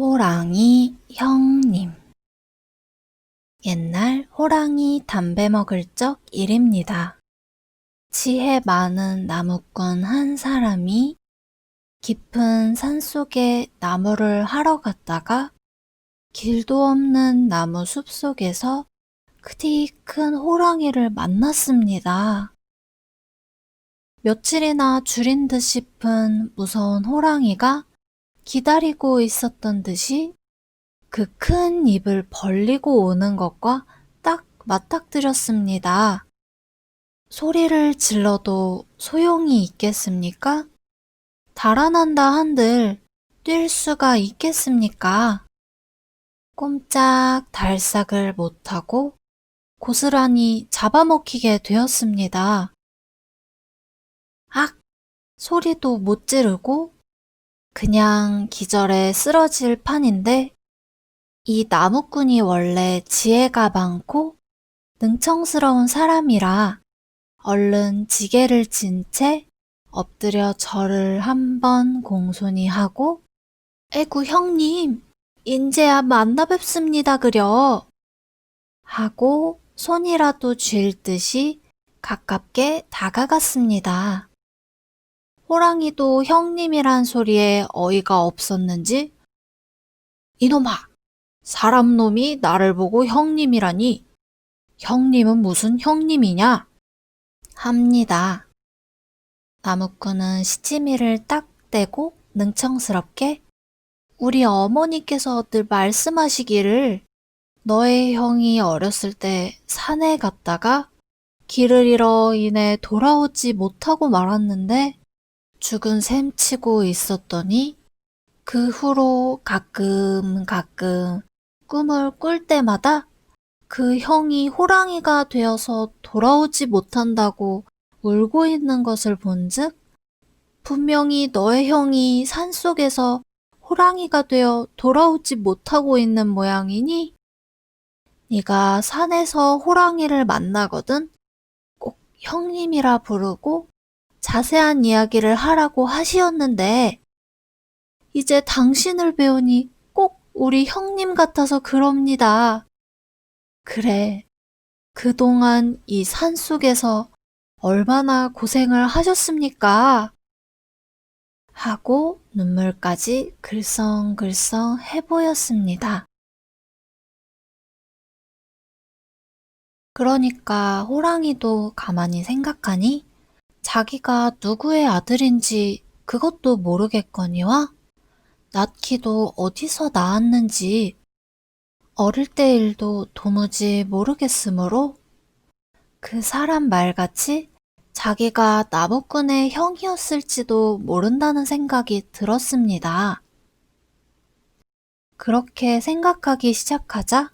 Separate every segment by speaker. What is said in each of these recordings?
Speaker 1: 호랑이 형님 옛날 호랑이 담배 먹을 적 일입니다. 지혜 많은 나무꾼 한 사람이 깊은 산속에 나무를 하러 갔다가 길도 없는 나무 숲 속에서 크디 큰 호랑이를 만났습니다. 며칠이나 줄인 듯 싶은 무서운 호랑이가 기다리고 있었던 듯이 그 큰 입을 벌리고 오는 것과 딱 맞닥뜨렸습니다. 소리를 질러도 소용이 있겠습니까? 달아난다 한들 뛸 수가 있겠습니까? 꼼짝 달싹을 못하고 고스란히 잡아먹히게 되었습니다. 악! 소리도 못 지르고 그냥 기절에 쓰러질 판인데 이 나무꾼이 원래 지혜가 많고 능청스러운 사람이라 얼른 지게를 진 채 엎드려 절을 한 번 공손히 하고 에구 형님 인제야 만나 뵙습니다 그려 하고 손이라도 쥘 듯이 가깝게 다가갔습니다. 호랑이도 형님이란 소리에 어이가 없었는지 이놈아! 사람 놈이 나를 보고 형님이라니 형님은 무슨 형님이냐? 합니다. 나무꾼은 시치미를 딱 떼고 능청스럽게 우리 어머니께서 늘 말씀하시기를 너의 형이 어렸을 때 산에 갔다가 길을 잃어 인해 돌아오지 못하고 말았는데 죽은 셈 치고 있었더니 그 후로 가끔 가끔 꿈을 꿀 때마다 그 형이 호랑이가 되어서 돌아오지 못한다고 울고 있는 것을 본즉 분명히 너의 형이 산속에서 호랑이가 되어 돌아오지 못하고 있는 모양이니 네가 산에서 호랑이를 만나거든 꼭 형님이라 부르고 자세한 이야기를 하라고 하시었는데 이제 당신을 배우니 꼭 우리 형님 같아서 그럽니다. 그래, 그동안 이 산속에서 얼마나 고생을 하셨습니까? 하고 눈물까지 글썽글썽 해보였습니다. 그러니까 호랑이도 가만히 생각하니 자기가 누구의 아들인지 그것도 모르겠거니와 낳기도 어디서 낳았는지 어릴 때 일도 도무지 모르겠으므로 그 사람 말같이 자기가 나무꾼의 형이었을지도 모른다는 생각이 들었습니다. 그렇게 생각하기 시작하자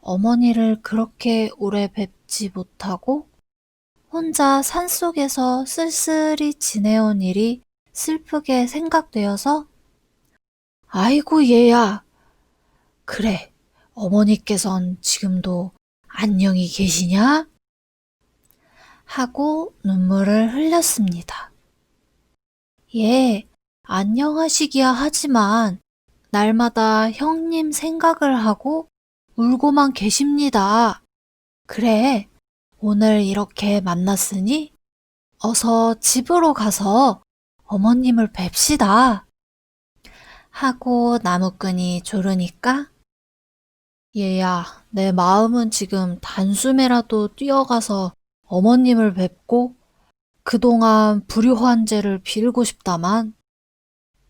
Speaker 1: 어머니를 그렇게 오래 뵙지 못하고 혼자 산속에서 쓸쓸히 지내온 일이 슬프게 생각되어서 아이고 얘야 그래 어머니께선 지금도 안녕히 계시냐? 하고 눈물을 흘렸습니다. 예, 안녕하시기야 하지만 날마다 형님 생각을 하고 울고만 계십니다. 그래, 오늘 이렇게 만났으니 어서 집으로 가서 어머님을 뵙시다. 하고 나무꾼이 조르니까 얘야, 내 마음은 지금 단숨에라도 뛰어가서 어머님을 뵙고 그동안 불효한 죄를 빌고 싶다만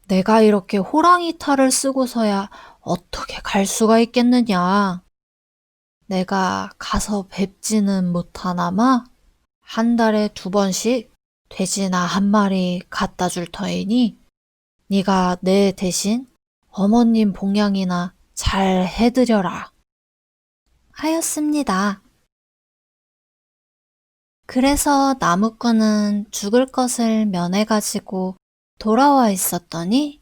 Speaker 1: 내가 이렇게 호랑이 탈을 쓰고서야 어떻게 갈 수가 있겠느냐. 내가 가서 뵙지는 못하나마 한 달에 두 번씩 돼지나 한 마리 갖다 줄 터이니 네가 내 대신 어머님 봉양이나 잘 해드려라. 하였습니다. 그래서 나무꾼은 죽을 것을 면해가지고 돌아와 있었더니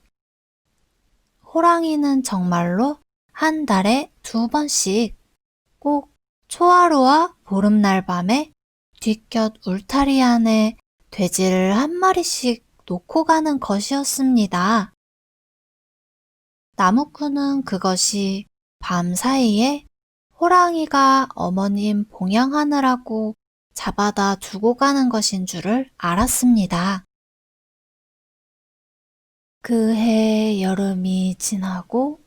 Speaker 1: 호랑이는 정말로 한 달에 두 번씩 꼭 초하루와 보름날 밤에 뒷곁 울타리 안에 돼지를 한 마리씩 놓고 가는 것이었습니다. 나무꾼은 그것이 밤 사이에 호랑이가 어머님 봉양하느라고 잡아다 두고 가는 것인 줄을 알았습니다. 그해 여름이 지나고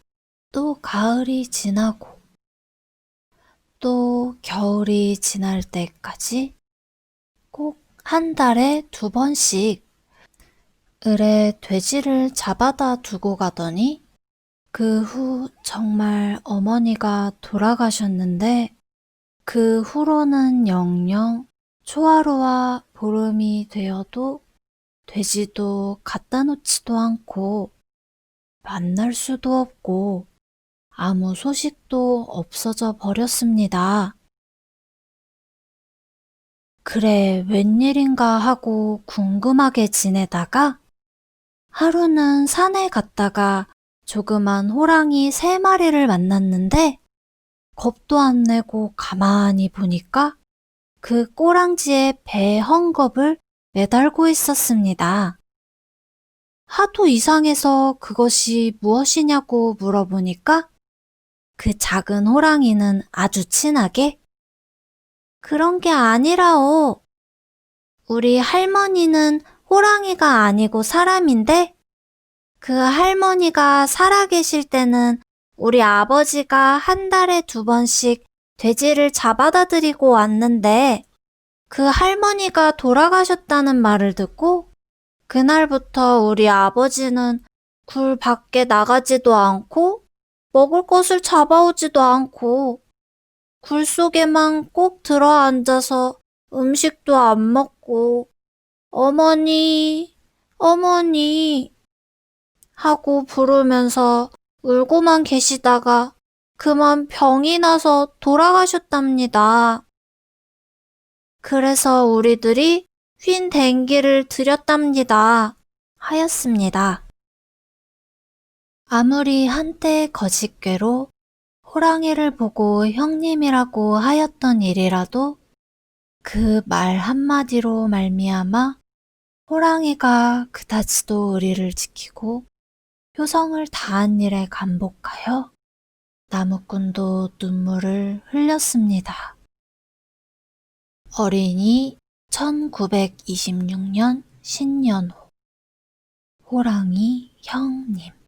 Speaker 1: 또 가을이 지나고 또 겨울이 지날 때까지 꼭 한 달에 두 번씩 을에 돼지를 잡아다 두고 가더니 그 후 정말 어머니가 돌아가셨는데 그 후로는 영영 초하루와 보름이 되어도 돼지도 갖다 놓지도 않고 만날 수도 없고 아무 소식도 없어져 버렸습니다. 그래, 웬일인가 하고 궁금하게 지내다가 하루는 산에 갔다가 조그만 호랑이 세 마리를 만났는데 겁도 안 내고 가만히 보니까 그 꼬랑지에 배 헝겊을 매달고 있었습니다. 하도 이상해서 그것이 무엇이냐고 물어보니까 그 작은 호랑이는 아주 친하게 그런 게 아니라오. 우리 할머니는 호랑이가 아니고 사람인데 그 할머니가 살아계실 때는 우리 아버지가 한 달에 두 번씩 돼지를 잡아다 드리고 왔는데 그 할머니가 돌아가셨다는 말을 듣고 그날부터 우리 아버지는 굴 밖에 나가지도 않고 먹을 것을 잡아오지도 않고 굴 속에만 꼭 들어 앉아서 음식도 안 먹고 어머니, 어머니 하고 부르면서 울고만 계시다가 그만 병이 나서 돌아가셨답니다. 그래서 우리들이 휜 댕기를 드렸답니다. 하였습니다. 아무리 한때 거짓괴로 호랑이를 보고 형님이라고 하였던 일이라도 그 말 한마디로 말미암아 호랑이가 그다지도 의리를 지키고 효성을 다한 일에 감복하여 나무꾼도 눈물을 흘렸습니다. 어린이 1926년 신년호 호랑이 형님